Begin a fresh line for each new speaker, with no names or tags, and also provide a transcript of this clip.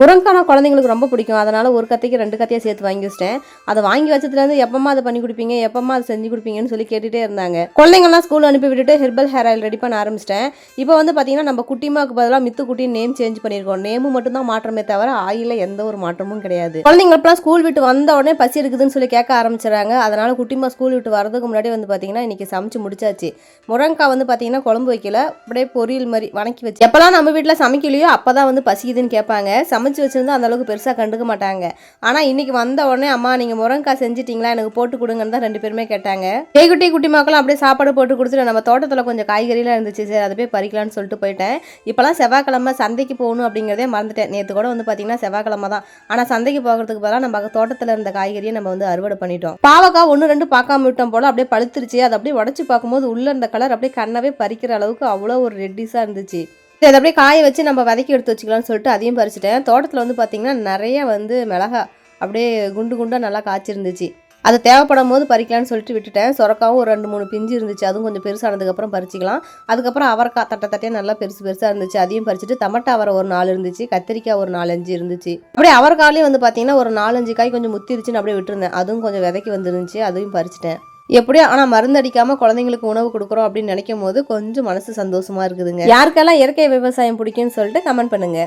முருங்கானா குழந்தைங்களுக்கு ரொம்ப பிடிக்கும். அதனால் ஒரு கத்தைக்கு ரெண்டு கத்தையாக சேர்த்து வாங்கி வச்சிட்டேன். அதை வாங்கி வச்சதுலேருந்து எப்பமா அதை பண்ணி கொடுப்பீங்க எப்பமா அதை செஞ்சு கொடுப்பீங்கன்னு சொல்லி கேட்டுகிட்டே இருந்தாங்க. குழந்தைங்கள்லாம் ஸ்கூல் அனுப்பி விட்டுட்டு ஹெர்பல் ஹேர் ஆயில் ரெடி பண்ண ஆரம்பிச்சிட்டேன். இப்போ வந்து பார்த்தீங்கன்னா நம்ம குட்டிமாவுக்கு பதிலாக மித்து குட்டி நேம் சேஞ்ச் பண்ணியிருக்கோம் நேமு மட்டும் தான் மாற்றமே தவிர ஆயில எந்த ஒரு மாற்றமும் கிடையாது. குழந்தைங்களுக்குலாம் ஸ்கூல் விட்டு வந்த உடனே பசி இருக்குதுன்னு சொல்லி கேட்க ஆரம்பிச்சிடறாங்க. அதனால் குட்டிமா ஸ்கூல் விட்டு வரதுக்கு முன்னாடி வந்து பார்த்தீங்கன்னா இன்னைக்கு சமைச்சு முடிச்சாச்சு. முரங்காய் வந்து பார்த்தீங்கன்னா குழம்பு வைக்கல. அப்படியே பொரியல் மாதிரி வணக்கி வச்சு. எப்போல்லாம் நம்ம வீட்டில் சமைக்கலையோ அப்போ தான் வந்து பசிக்குதுன்னு கேட்பாங்க. சமைச்சு சமைச்சு அந்த அளவுக்கு பெருசாக கண்டுக்க மாட்டாங்க. ஆனால் இன்னைக்கு வந்த உடனே அம்மா நீங்கள் முருங்கக்காய் செஞ்சிட்டிங்களா? எனக்கு போட்டு கொடுங்கன்னு தான் ரெண்டு பேருமே கேட்டாங்க. கேக்குட்டி குட்டி மக்களும் அப்படியே சாப்பாடு போட்டு கொடுத்துட்டு நம்ம தோட்டத்தில் கொஞ்சம் காய்கறிலாம் இருந்துச்சு. சரி அதை போய் பறிக்கலாம்னு சொல்லிட்டு போயிட்டேன். இப்போலாம் செவ்வாய்க்கிழமை சந்தைக்கு போகணும் அப்படிங்கிறதே மறந்துட்டேன். நேற்று கூட வந்து பார்த்தீங்கன்னா செவ்வாய்க்கிழமை தான். ஆனால் சந்தைக்கு போகிறதுக்கு பதிலாக நம்ம தோட்டத்தில் இருந்த காய்கறியை நம்ம வந்து அறுவடை பண்ணிட்டோம். பாவக்காய் ஒன்று ரெண்டு பார்க்காம விட்டோம் போல அப்படியே பழுத்துருச்சு. அதை அப்படியே உடச்சி பார்க்கும்போது உள்ள இருந்த கலர் அப்படியே கண்ணவே பறிக்கிற அளவுக்கு அவ்வளோ ஒரு ரெட்டிஸாக இருந்துச்சு. சரி, அதை அப்படியே காய வச்சு நம்ம வதக்கி எடுத்து வச்சுக்கலாம்னு சொல்லிட்டு அதையும் பறிச்சிட்டேன். தோட்டத்தில் வந்து பார்த்தீங்கன்னா நிறைய வந்து மிளகா அப்படியே குண்டு குண்டாக நல்லா காய்ச்சிருந்துச்சு. அது தேவைப்படும் போது பறிக்கலாம்னு சொல்லிட்டு விட்டுட்டேன். சொரக்காவும் ஒரு ரெண்டு மூணு பிஞ்சு இருந்துச்சு. அதுவும் கொஞ்சம் பெருசானதுக்கப்புறம் பறிச்சிக்கலாம். அதுக்கப்புறம் அவரைக்காய் தட்டை தட்டையாக நல்லா பெருசு பெருசாக இருந்துச்சு. அதையும் பறிச்சுட்டு டமட்டா அவரை ஒரு நாலு இருந்துச்சு. கத்திரிக்காய் ஒரு நாலஞ்சு இருந்துச்சு. அப்படியே அவரைக்காலையும் வந்து பார்த்தீங்கன்னா ஒரு நாலஞ்சு காய் கொஞ்சம் முத்திருச்சுன்னு அப்படியே விட்டுருந்தேன். அதுவும் கொஞ்சம் விதைக்கு வந்துருந்துச்சு. அதையும் பறிச்சிட்டேன். எப்படியோ ஆனால் மருந்து அடிக்காமல் குழந்தைங்களுக்கு உணவு கொடுக்குறோம் அப்படின்னு நினைக்கும் போது கொஞ்சம் மனசு சந்தோஷமா இருக்குதுங்க. யாருக்கெல்லாம் இயற்கை விவசாயம் பிடிக்கும்னு சொல்லிட்டு கமெண்ட் பண்ணுங்க.